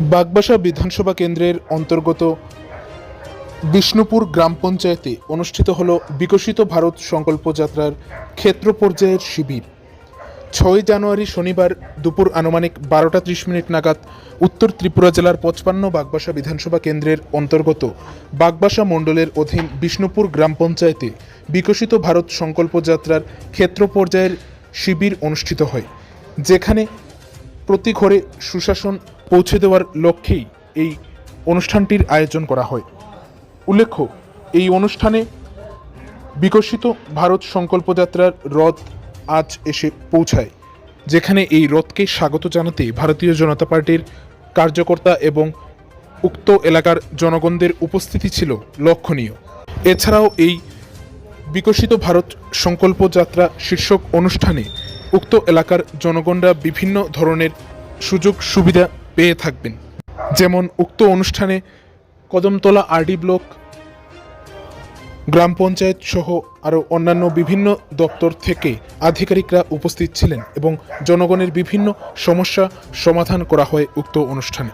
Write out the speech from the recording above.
বাগবাসা বিধানসভা কেন্দ্রের অন্তর্গত বিষ্ণুপুর গ্রাম পঞ্চায়েতে অনুষ্ঠিত হল বিকশিত ভারত সংকল্প যাত্রার ক্ষেত্র পর্যায়ের শিবির। ছয় জানুয়ারি শনিবার দুপুর আনুমানিক বারোটা ত্রিশ মিনিট নাগাদ উত্তর ত্রিপুরা জেলার পঁচপান্ন বাগবাসা বিধানসভা কেন্দ্রের অন্তর্গত বাগবাসা মণ্ডলের অধীন বিষ্ণুপুর গ্রাম পঞ্চায়েতে বিকশিত ভারত সংকল্প যাত্রার ক্ষেত্র পর্যায়ের শিবির অনুষ্ঠিত হয়, যেখানে প্রতি ঘরে সুশাসন পৌঁছে দেওয়ার লক্ষ্যেই এই অনুষ্ঠানটির আয়োজন করা হয়। উল্লেখ্য, এই অনুষ্ঠানে বিকশিত ভারত সংকল্প যাত্রার রথ আজ এসে পৌঁছায়, যেখানে এই রথকে স্বাগত জানাতে ভারতীয় জনতা পার্টির কার্যকর্তা এবং উক্ত এলাকার জনগণদের উপস্থিতি ছিল লক্ষণীয়। এছাড়াও এই বিকশিত ভারত সংকল্প যাত্রা শীর্ষক অনুষ্ঠানে উক্ত এলাকার জনগণরা বিভিন্ন ধরনের সুযোগ সুবিধা পেয়ে থাকবেন। যেমন উক্ত অনুষ্ঠানে কদমতলা আরডি ব্লক, গ্রাম পঞ্চায়েত সহ আরও অন্যান্য বিভিন্ন দপ্তর থেকে আধিকারিকরা উপস্থিত ছিলেন এবং জনগণের বিভিন্ন সমস্যা সমাধান করা হয় উক্ত অনুষ্ঠানে।